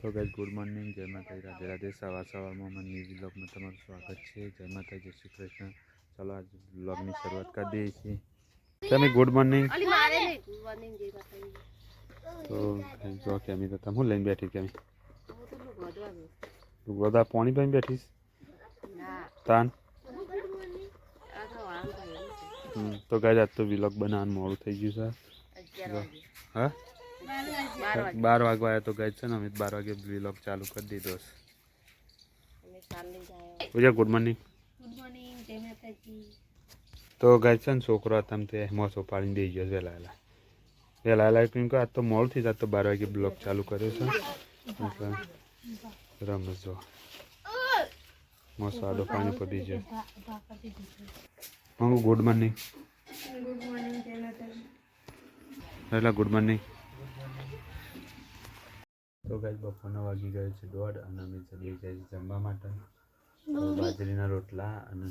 તો guys good morning જય માતાજી રાધે રાધે. સવાર સવારમાં અમારા ન્યૂઝ બ્લોગમાં તમારું સ્વાગત છે. જય માતા જય શ્રી કૃષ્ણ. ચાલો આજ બ્લોગની શરૂઆત કરી દઈએ છીએ. તમે ગુડ મોર્નિંગ. તો જો કે અમે તો તમે હું લઈને બેઠી કે તો બધા પાણી પીને બેઠીશ તાન? તો ગાય થયું તો ગાઈઝ આજ તો વ્લોગ બનાવવાનું મોડું થઈ ગયું છે. હા? બાર વાગે. વાગવા આવ્યા તો ગઈ છે ને અમે બાર વાગે વ્લોગ ચાલુ કરી દીધો છે. અમે પૂજા ગુડ મોર્નિંગ જય. તો ગાય છે ને છોકરો તમે તે મોસો પાડીને દઈ ગયો વહેલા વહેલા. વહેલા વહેલા કેમ કે આજ તો મોડું થઈ જાય તો બાર વાગે બ્લોક ચાલુ કર્યો છે. એટલે રમત જો. મોસો આડો પાણી પડી ગયો મંગુ ગુડ મોર્નિંગ એટલે ગુડ મોર્નિંગ તો ગાઈસ બપોરના વાગી ગયો છે દોઢ અને અમે ચલી છીએ જમવા માટે. બાજરીના રોટલા અને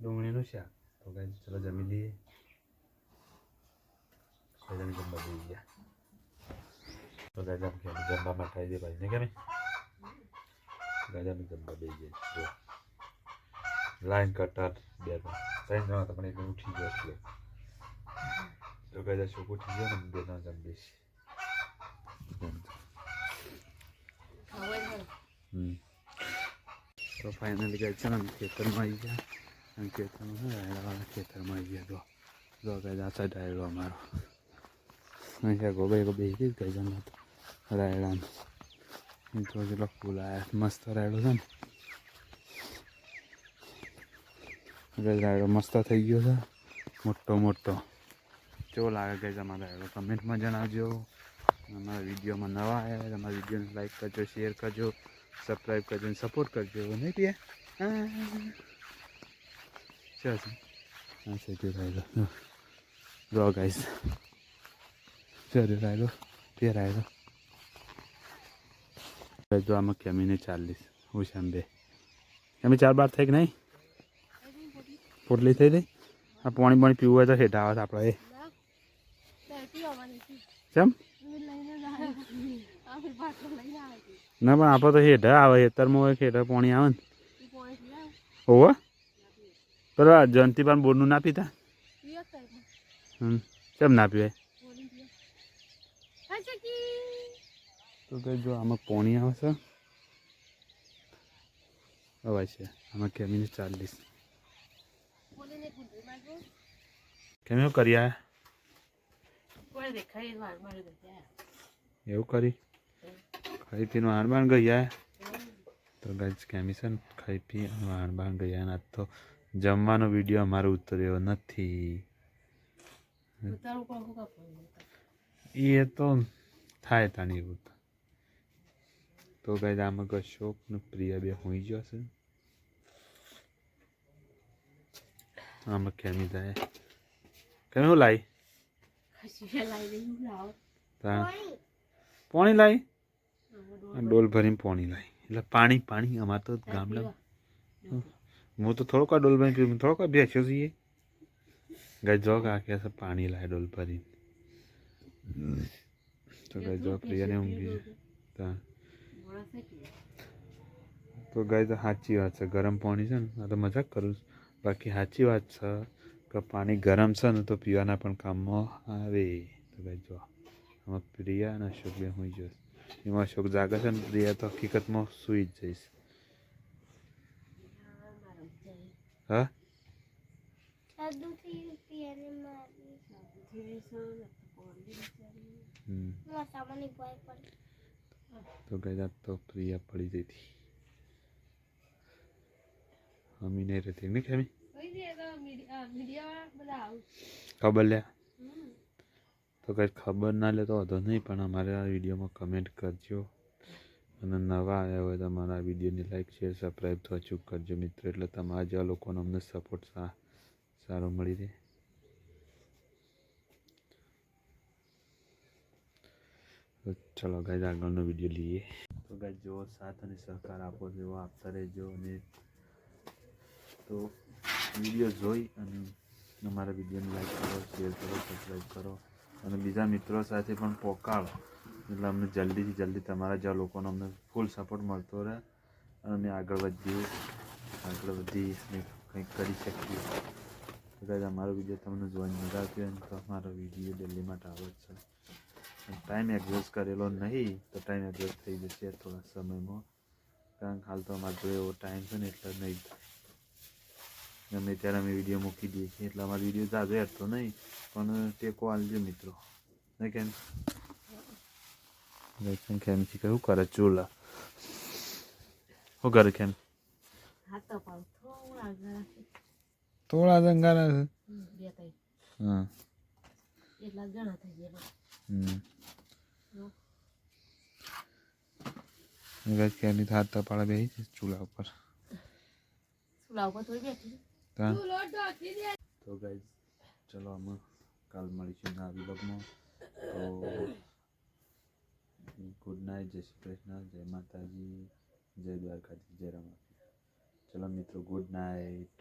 ડુંગળીનું શાક. તો ગાઈસ ચલો જમી લઈએ. બધાને જમવા જઈ ગયા. તો ગાઈસ આમ કે જમવા માટે આવી દે ભાઈને કેમ ગાઈસ અમે જમવા બે ગયા લાઈન કટર બે ત્રણ. જણા તો પણ એક ઉઠી ગયો એટલે તો ગાઈસ શું ઉઠી ગયો ને બે ત્રણ જમી. હમ તો ફાઇનલી ગાય છે ને ખેતરમાં આવી ગયા. અને ખેતરમાં શું રાયડાવાળા ખેતરમાં આવી ગયા. તો જો ગાય આ સાઈડ અમારો. અહીં ત્યાં ગોબે ગોબે ગઈ ગઈ જણ હતો રાયડાનો તો જેટલો ફૂલ આવ્યા મસ્ત રાયડો છે ને. ગાય રાયડો મસ્ત થઈ ગયો છે. મોટો મોટો. કેવો લાગે ગઈ જમા રાયડો? કમેન્ટમાં જણાવજો. અમારા વિડીયોમાં નવા આવ્યા અમારા વિડીયોને લાઈક કરજો શેર કરજો સબસ્ક્રાઈબ કરજો અને સપોર્ટ કરજો નહીં પિયા છે હા તે રાયડો. જો. ગાઈસ શું રાયડો. તે રાયડો. જો આમાં કેમીને ચાલીસ હું છે બે. કેમી ચાર બાર થઈ કે નહીં? પોટલી થઈ ગઈ? આ પાણી પાણી પીવું હોય તો હેઠા આવે આપણે એ કેમ ના પણ આપણે તો હેઠા આવે હેતરમાં હોય હેઠા પાણી આવે ને. હોવ? પેલા જયંતિ પણ બોરનું ના પીતા હમ. કેમ ના પીવાય? તો કે જો આમાં પાણી આવે છે. અવાય છે. આમાં કેમીને ચાલીસ કેમ કરી દેખાય. એવું કરી? ખાઈ પીને વાણબાણ ગયા તો ગાઈસ કેમિશન ખાઈ પી અને વાણબાણ ગયા અને આજ તો જમવાનો વીડિયો અમારો ઉતર્યો નથી. એ તો થાય તાની એવું તો. તો ગાઈસ આમાં કશોક ને પ્રિયા બે હોઈ ગયો છે. આમાં કેમી જાય? કેમ હું લાવો. પાણી આ ડોલ ભરીને પાણી લાવી એટલે પાણી પાણી અમારે તો ગામડા હું. તો થોડોક ડોલ ભરીને પીવું. થોડોક બેસ્યો છીએ. ગજો જો આ કે છે પાણી લાવે ડોલ ભરીને. તો ગજો પ્રિયાને ઊંઘી ગયા. તો. ગાય તો સાચી વાત છે. ગરમ પાણી છે ને આ તો મજાક કરું છું. બાકી સાચી વાત છે કે પાણી ગરમ છે ને તો પીવાના પણ કામમાં આવે. તો ગાય જો આમાં પ્રિયા અને અશોક હું જશે એમાં અશોક જાગે છે ને પ્રિયા તો હકીકતમાં સૂઈ જ જઈશ હા. તો ગાય તો પ્રિયા પડી જઈ હતી અમી નહીં રહેતી નહીં. ખબર લે. તો કંઈ ખબર ના લે તો વાંધો નહીં, પણ અમારે આ વિડીયોમાં કમેન્ટ કરજો. અને નવા આવ્યા હોય તો અમારા વિડીયોને લાઈક શેર સબસ્ક્રાઈબ તો અચૂક કરજો મિત્રો. એટલે તમારા જેવા લોકોનો અમને સપોર્ટ સારો મળી રહે. તો ચલો ગાય આગળનો વીડિયો લઈએ. તો ગાય જો સાથ અને સહકાર આપો જેવો આપતા રહેજો. અને તો વીડિયો જોઈ અને અમારા વિડીયોને લાઈક કરો શેર કરો સબસ્ક્રાઈબ કરો. અને બીજા મિત્રો સાથે પણ પોકાળો. એટલે અમને જલ્દીથી જલ્દી તમારા જેવા લોકોનો અમને ફૂલ સપોર્ટ મળતો રહે અને અમે આગળ વધીએ, આગળ વધી કંઈક કરી શકીએ. કદાચ અમારો વીડિયો તમને જોવાની મજા આવતી હોય તો અમારો વીડિયો ડેલી માટે આવે છે ટાઈમ એડજસ્ટ કરેલો નહીં, તો ટાઈમ એડજસ્ટ થઈ જશે થોડા સમયમાં. કારણ કે હાલ તો અમારા જોડે એવો ટાઈમ છે ને એટલે નહીં થાય. ગમે ત્યારે અમે વીડિયો મૂકી દઈએ છીએ. એટલે અમારો વીડિયો ઝાઝો હેઠતો નહીં પણ ટેકો આલજો મિત્રો. નહીં કેમ? કેમ કેમથી કયું કરે ચૂલા? શું કરે કેમ? હાથ તો પાડું થોડું છે. ત્રણ હા. એટલા ઘણા થઈ ગયા હમ. જો. કેની હાથ તપાળા બેસી છે ચૂલા ઉપર. ચૂલા ઉપર થોડી બેઠી. તા તો ગાઈઝ ચલો અમે કાલ મળીશું ના વિભાગમાં તો ગુડ નાઇટ જય શ્રી કૃષ્ણ જય માતાજી જય દ્વારકાજી જય રામાજી ચલો મિત્રો ગુડ નાઇટ